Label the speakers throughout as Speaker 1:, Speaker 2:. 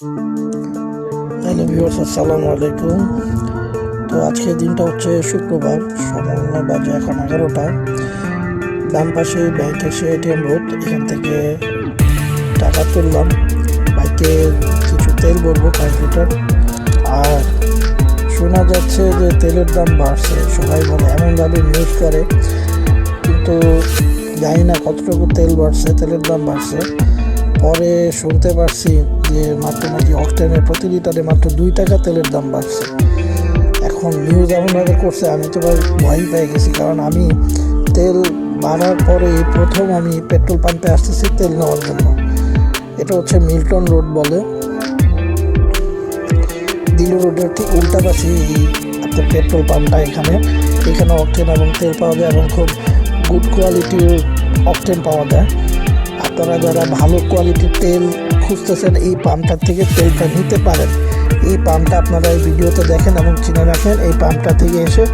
Speaker 1: Hello viewers, আসসালামু আলাইকুম। তো আজকের দিনটা হচ্ছে শুক্রবার সময় বাজে এখন এগারোটা। ডান পাশে ব্যাংক এসে এটিএম বুথ এখান থেকে টাকা তুললাম। বাইকে কিছু তেল ভরবো পাঁচ লিটার আর শোনা যাচ্ছে যে তেলের দাম বাড়ছে, সবাই বলে এমনভাবে নিউজ করে। কিন্তু জানি না কতটুকু তেল বাড়ছে, তেলের দাম বাড়ছে। পরে শুনতে পারছি যে মাত্র নাকি অক্টেনের প্রতি লিটারে মাত্র দুই টাকা তেলের দাম বাড়ছে। এখন নিউজ এমনভাবে করছে, আমি তো ভাই ভয় পেয়ে গেছি, কারণ আমি তেল বাড়ার পরে প্রথম আমি পেট্রোল পাম্পে আসতেছি তেল নেওয়ার জন্য। এটা হচ্ছে মিল্টন রোড বলে। দিল্লি রোডের ঠিক উল্টা পাশে এই আপনার পেট্রোল পাম্পটা এখানে। এখানে অকটেন এবং তেল পাওয়া যায় এবং খুব গুড কোয়ালিটির অকটেন পাওয়া যায়। আপনারা যারা ভালো কোয়ালিটির তেল খুঁজতেছেন, এই পাম্পটার থেকে তেলটা নিতে পারেন। এই পাম্পটা আপনারা এই ভিডিওতে দেখেন এবং চিনে রাখেন, এই পাম্পটা থেকে এসে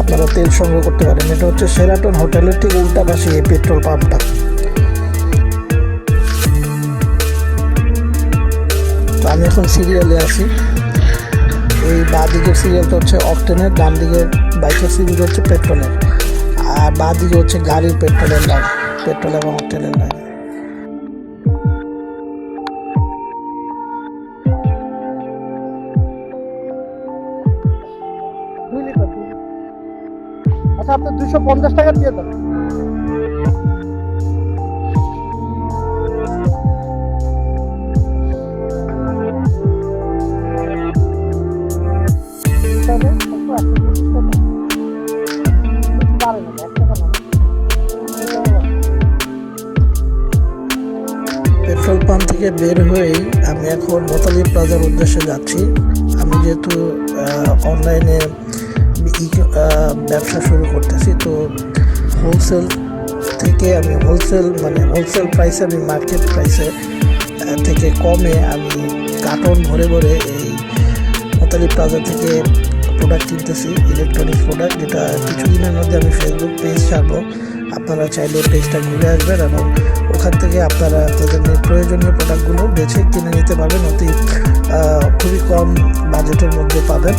Speaker 1: আপনারা তেল সংগ্রহ করতে পারেন। এটা হচ্ছে সেরাটন হোটেলের ঠিক উল্টা পাশে এই পেট্রোল পাম্পটা। তো আমি এখন সিরিয়ালে আছি। এই বাঁ দিকের সিরিয়ালটা হচ্ছে অকটেনের ডান দিকের বাইকের সিরিয়াল হচ্ছে পেট্রোলের আর বাঁ দিকে হচ্ছে গাড়ির পেট্রোলের লাইন পেট্রোল এবং অকটেনের লাইন
Speaker 2: আচ্ছা আপনি দুশো পঞ্চাশ টাকা দিয়ে দেন।
Speaker 1: পেট্রোল পাম্প থেকে বের হয়েই আমি এখন মোতালি প্লাজার উদ্দেশ্যে যাচ্ছি আমি যেহেতু অনলাইনে ব্যবসা শুরু করতেছি। তো হোলসেল থেকে আমি হোলসেল মানে হোলসেল প্রাইসে আমি মার্কেট প্রাইসে থেকে কমে আমি কার্টন ভরে ভরে এই মোতালি প্লাজা থেকে প্রোডাক্ট কিনতেছি ইলেকট্রনিক্স প্রোডাক্ট যেটা কিছুদিনের মধ্যে আমি ফেসবুক পেজ ছাড়বো। আপনারা চাইলে পেজটা ঘুরে আসবেন এবং ওখান থেকে আপনারা তাদের প্রয়োজনীয় প্রোডাক্টগুলো বেছে কিনে নিতে পারবেন। অতি খুবই কম বাজেটের মধ্যে পাবেন।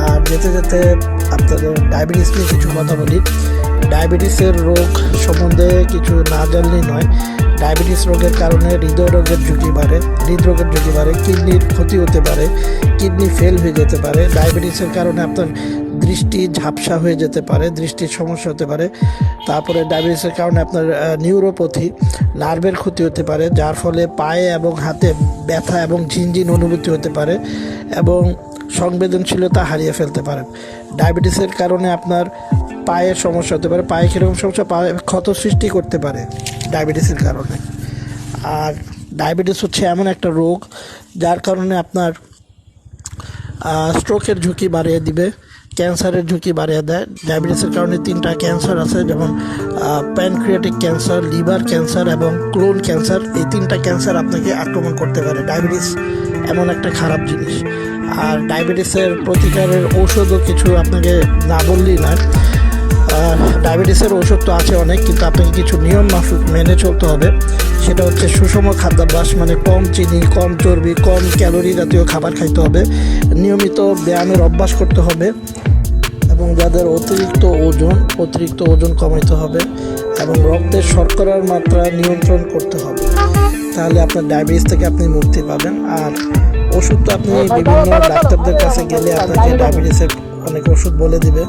Speaker 1: আর যেতে যেতে আপনাদের ডায়াবেটিস নিয়ে কিছু কথা বলি। ডায়াবেটিসের রোগ সম্বন্ধে কিছু না জানলেই নয়। ডায়াবেটিস রোগের কারণে হৃদয় রোগের ঝুঁকি বাড়ে, হৃদরোগের ঝুঁকি বাড়ে, কিডনির ক্ষতি হতে পারে, কিডনি ফেল হয়ে যেতে পারে। ডায়াবেটিসের কারণে আপনার দৃষ্টি ঝাপসা হয়ে যেতে পারে, দৃষ্টির সমস্যা হতে পারে। তারপরে ডায়াবেটিসের কারণে আপনার নিউরোপ্যাথি নার্ভের ক্ষতি হতে পারে, যার ফলে পায়ে এবং হাতে ব্যথা এবং ঝিনঝিন অনুভূতি হতে পারে এবং সংবেদনশীলতা হারিয়ে ফেলতে পারেন। ডায়াবেটিসের কারণে আপনার পায়ের সমস্যা হতে পারে, পায়ে কীরকম সমস্যা, পায়ে ক্ষত সৃষ্টি করতে পারে ডায়াবেটিসের কারণে। আর ডায়াবেটিস হচ্ছে এমন একটা রোগ যার কারণে আপনার স্ট্রোকের ঝুঁকি বাড়িয়ে দিবে, ক্যান্সারের ঝুঁকি বাড়িয়ে দেয়। ডায়াবেটিসের কারণে তিনটা ক্যান্সার আছে, যেমন প্যানক্রিয়াটিক ক্যান্সার, লিভার ক্যান্সার এবং ক্লোন ক্যান্সার। এই তিনটা ক্যান্সার আপনাকে আক্রমণ করতে পারে। ডায়াবেটিস এমন একটা খারাপ জিনিস। আর ডায়াবেটিসের প্রতিকারের ঔষধও কিছু আপনাকে না বললেই নয়। ডায়াবেটিসের ওষুধ তো আছে অনেক, কিন্তু আপনাকে কিছু নিয়ম মাফিক মেনে চলতে হবে। সেটা হচ্ছে সুষম খাদ্যাভ্যাস মানে কম চিনি, কম চর্বি, কম ক্যালোরি জাতীয় খাবার খাইতে হবে। নিয়মিত ব্যায়ামের অভ্যাস করতে হবে এবং যাদের অতিরিক্ত ওজন অতিরিক্ত ওজন কমাইতে হবে এবং রক্তের শর্করার মাত্রা নিয়ন্ত্রণ করতে হবে। তাহলে আপনার ডায়াবেটিস থেকে আপনি মুক্তি পাবেন। আর ওষুধ তো আপনি বিভিন্ন ডাক্তারদের কাছে গেলে আপনাকে ডায়াবেটিসের অনেক ওষুধ বলে দিবে।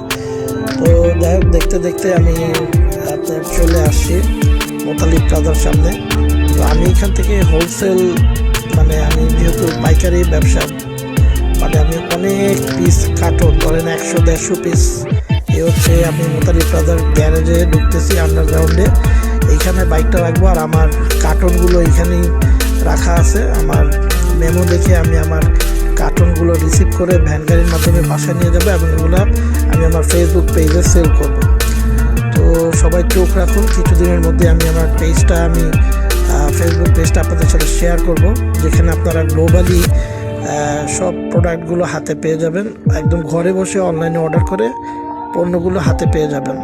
Speaker 1: তো যাই হোক দেখতে দেখতে আমি আপনার চলে আসছি মোতালি প্লাজার সামনে। তো আমি এখান থেকে হোলসেল মানে আমি যেহেতু পাইকারি ব্যবসা মানে আমি অনেক পিস কার্টন ধরেন একশো দেড়শো পিস এ হচ্ছে আমি মোতালি প্লাজার গ্যারেজে ঢুকতেছি আন্ডারগ্রাউন্ডে এইখানে বাইকটা রাখব আর আমার কার্টনগুলো এইখানেই রাখা আছে। আমার মেমো দেখে আমি আমার কার্টনগুলো রিসিভ করে ভ্যান গাড়ির মাধ্যমে বাসায় নিয়ে যাব এবং এগুলো আমি আমার ফেসবুক পেজে সেল করব। তো সবাই চোখ রাখুন, কিছুদিনের মধ্যে আমি আমার পেজটা আমি ফেসবুক পেজটা আপনাদের সাথে শেয়ার করব, যেখানে আপনারা গ্লোবালি সব প্রোডাক্টগুলো হাতে পেয়ে যাবেন। একদম ঘরে বসে অনলাইনে অর্ডার করে পণ্যগুলো হাতে পেয়ে যাবেন।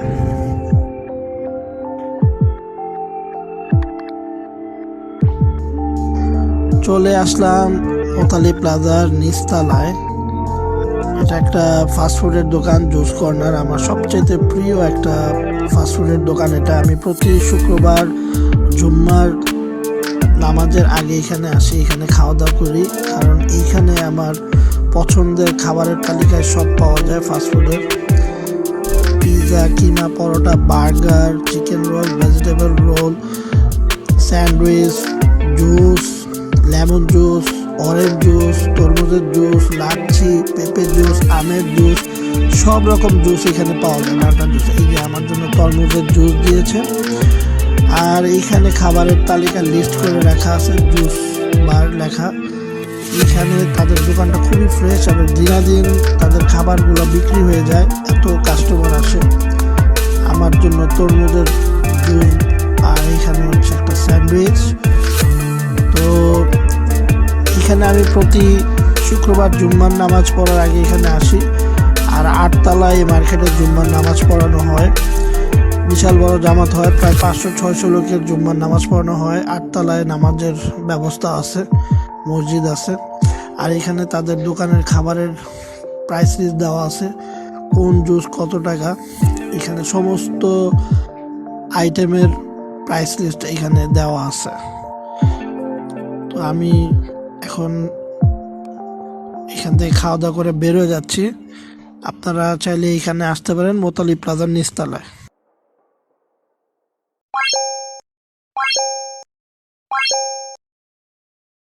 Speaker 1: চলে আসলাম মোতালি প্লাজার নিচতলায়। এটা একটা ফাস্টফুডের দোকান জুস কর্নার আমার সবচেয়ে প্রিয় একটা ফাস্টফুডের দোকান এটা। আমি প্রতি শুক্রবার, জুম্মার নামাজের আগে এখানে আসি, এখানে খাওয়া দাওয়া করি। কারণ এইখানে আমার পছন্দের খাবারের তালিকায় সব পাওয়া যায় ফাস্টফুডের pizza, keema, paratha, burger, chicken roll, vegetable roll, sandwich, juice lemon juice, orange juice, তরমুজের জুস, লাচ্ছি, পেঁপে জুস, আমের জুস, সব রকম জুস এখানে পাওয়া যায় নানা জুস। এই যে আমার জন্য তরমুজের জুস দিয়েছে। আর এইখানে খাবারের তালিকা লিস্ট করে রাখা আছে, জুস বার লেখা। এখানে তাদের দোকানটা খুবই ফ্রেশ এবং দিনাদিন তাদের খাবারগুলো বিক্রি হয়ে যায়, এত কাস্টমার আসে। আমার জন্য তরমুজের প্রতি শুক্রবার জুম্মার নামাজ পড়ার আগে এখানে আসি। আর আটতলায় এই মার্কেটে জুম্মার নামাজ পড়ানো হয়। বিশাল বড় জামাত হয়, প্রায় পাঁচশো, ছয়শো লোকের জুম্মার নামাজ পড়ানো হয়। আটতলায় নামাজের ব্যবস্থা আছে, মসজিদ আছে। আর এখানে তাদের দোকানের খাবারের প্রাইস লিস্ট দেওয়া আছে, কোন জুস কত টাকা। এখানে সমস্ত আইটেমের প্রাইস লিস্ট এখানে দেওয়া আছে। তো আমি এখন এখান থেকে খাওয়া দাওয়া করে বেরোয় যাচ্ছি। আপনারা চাইলে এখানে আসতে পারেন, মোতালি প্লাজার নিচতলায়।